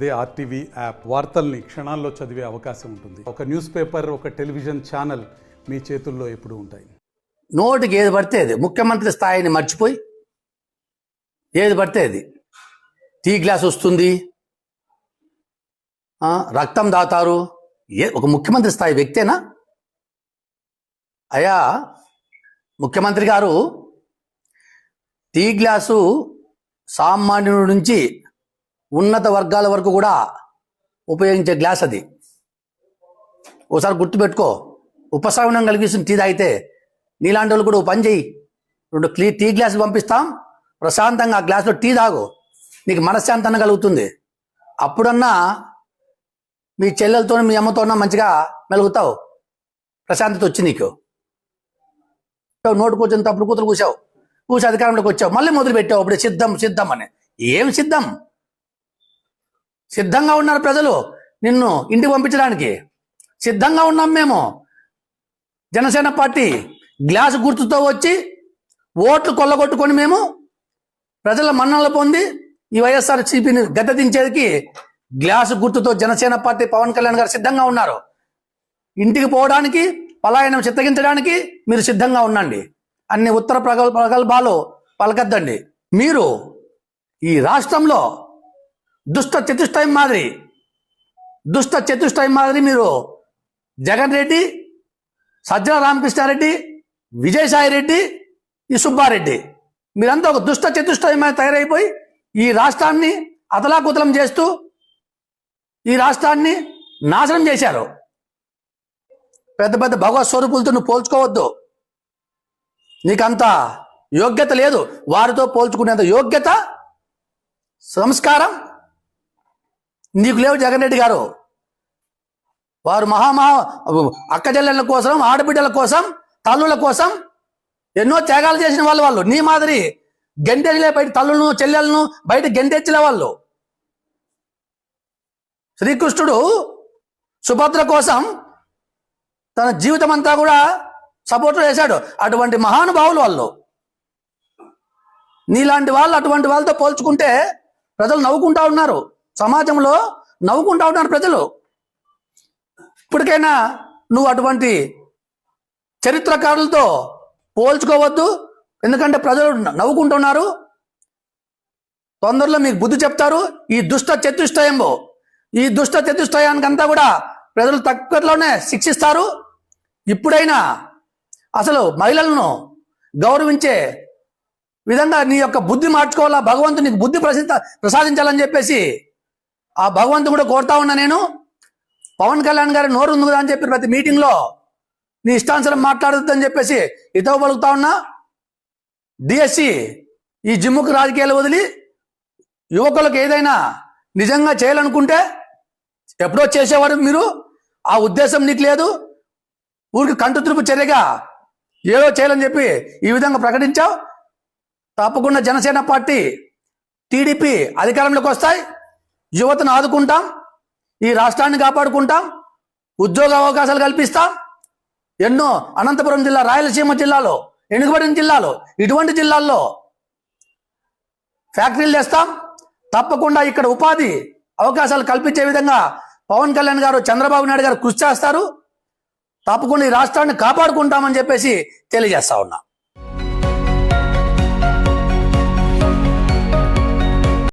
అదే RTV app వార్తల్ని క్షణాల్లో చదివే అవకాశం ఉంటుంది. ఒక న్యూస్ పేపర్ ఒక టెలివిజన్ ఛానల్ మీ చేతుల్లో ఎప్పుడు ఉంటాయి. నోటికి ఏది పడితే అది. ముఖ్యమంత్రి స్థాయిని మర్చిపోయి ఏది పడితే అది. టీ గ్లాస్ వస్తుంది. రక్తం దాతారు. ఏ ఒక ముఖ్యమంత్రి స్థాయి వ్యక్తేనా? అయా ముఖ్యమంత్రి గారు టీ గ్లాసు సామాన్యుడి నుంచి ఉన్నత వర్గాల వరకు కూడా ఉపయోగించే గ్లాస్ అది. ఓసారి గుర్తుపెట్టుకో ఉపశమనం కలిగిస్తుంది టీ తాగితే నీలాంటి వాళ్ళు కూడా పని చెయ్యి. రెండు క్లీ టీ గ్లాసులు పంపిస్తాం ప్రశాంతంగా ఆ గ్లాసులో టీ తాగు. నీకు మనశ్శాంతన కలుగుతుంది. అప్పుడన్నా మీ చెల్లెలతో మీ అమ్మతోన్నా మంచిగా మెలుగుతావు. ప్రశాంతత వచ్చి నీకు. నోటు కూర్చొని తప్పుడు కూతురు కూసావు. కూసి అధికారంలోకి వచ్చావు. మళ్ళీ మొదలు పెట్టావు అప్పుడే సిద్ధం సిద్ధం అని. ఏం సిద్ధం? సిద్ధంగా ఉన్నారు ప్రజలు నిన్ను ఇంటికి పంపించడానికి. సిద్ధంగా ఉన్నాం మేము. జనసేన పార్టీ గ్లాస్ గుర్తుతో వచ్చి ఓట్లు కొల్లగొట్టుకొని మేము ప్రజల మన్ననలు పొంది ఈ వైఎస్ఆర్ సిపిని గద్దెదించేదికి గ్లాసు గుర్తుతో జనసేన పార్టీ పవన్ కళ్యాణ్ గారు సిద్ధంగా ఉన్నారు. ఇంటికి పోవడానికి పలాయనం చిత్తగించడానికి మీరు సిద్ధంగా ఉండండి. అన్ని ఉత్తర ప్రగల్ ప్రగల్భాలు పలకద్దండి. మీరు ఈ రాష్ట్రంలో దుష్ట చతుష్టయం మాదిరి. దుష్ట చతుష్టయం మాదిరి మీరు జగన్ రెడ్డి సజ్జల రామకృష్ణారెడ్డి విజయసాయి రెడ్డి ఈ సుబ్బారెడ్డి. మీరంతా ఒక దుష్ట చతుష్టయమైన తయారైపోయి ఈ రాష్ట్రాన్ని అతలాకుతలం చేస్తూ ఈ రాష్ట్రాన్ని నాశనం చేశారు. పెద్ద పెద్ద భగవత్ స్వరూపులతో నువ్వు పోల్చుకోవద్దు. నీకంత యోగ్యత లేదు. వారితో పోల్చుకునేంత యోగ్యత సంస్కారం నీకు లేవు జగన్ రెడ్డి గారు. వారు మహామహా అక్కచెల్లెళ్ళ కోసం ఆడబిడ్డల కోసం తల్లుల కోసం ఎన్నో త్యాగాలు చేసిన వాళ్ళు వాళ్ళు. నీ మాదిరి గెంటెలే బయట తల్లులను చెల్లెలను బయట గెంటెచ్చిన వాళ్ళు. శ్రీకృష్ణుడు సుభద్ర కోసం తన జీవితం అంతా కూడా సపోర్ట్ చేశాడు. అటువంటి మహానుభావులు వాళ్ళు. నీలాంటి వాళ్ళు అటువంటి వాళ్ళతో పోల్చుకుంటే ప్రజలు నవ్వుకుంటా ఉన్నారు. సమాజంలో నవ్వుకుంటా ఉన్నారు ప్రజలు. ఇప్పటికైనా నువ్వు అటువంటి చరిత్రకారులతో పోల్చుకోవద్దు. ఎందుకంటే ప్రజలు నవ్వుకుంటున్నారు. తొందరలో మీకు బుద్ధి చెప్తారు. ఈ దుష్ట చతుష్టయము ఈ దుష్ట చతుష్టయానికి అంతా కూడా ప్రజలు తక్కువలోనే శిక్షిస్తారు. ఇప్పుడైనా అసలు మహిళలను గౌరవించే విధంగా నీ యొక్క బుద్ధి మార్చుకోవాలా? భగవంతుడు నీకు బుద్ధి ప్రసిద్ధ ప్రసాదించాలని చెప్పేసి ఆ భగవంతుడు కూడా కోరుతా ఉన్నా నేను. పవన్ కళ్యాణ్ గారి నోరు ఉంది కదా అని చెప్పి ప్రతి మీటింగ్లో నీ ఇష్టానుసరం మాట్లాడొద్దని చెప్పేసి ఇతవ పలుకుతా ఉన్నా. డిఎస్సి ఈ జిమ్ముకు రాజకీయాలు వదిలి యువకులకు ఏదైనా నిజంగా చేయాలనుకుంటే ఎప్పుడో చేసేవారు మీరు. ఆ ఉద్దేశం నీకు లేదు. ఊరికి కంటు తురుపు చర్యగా ఏదో చేయాలని చెప్పి ఈ విధంగా ప్రకటించావు. తప్పకుండా జనసేన పార్టీ టీడీపీ అధికారంలోకి వస్తాయి. యువతను ఆదుకుంటా ఈ రాష్ట్రాన్ని కాపాడుకుంటా ఉద్యోగ అవకాశాలు కల్పిస్తా. ఎన్నో అనంతపురం జిల్లా రాయలసీమ జిల్లాలో ఎనుగబడిన జిల్లాలో ఇటువంటి జిల్లాల్లో ఫ్యాక్టరీలు తెస్తాం. తప్పకుండా ఇక్కడ ఉపాధి అవకాశాలు కల్పించే విధంగా పవన్ కళ్యాణ్ గారు చంద్రబాబు నాయుడు గారు కృషి చేస్తారు. తప్పకుండా ఈ రాష్ట్రాన్ని కాపాడుకుంటామని చెప్పేసి తెలియజేస్తా ఉన్నా.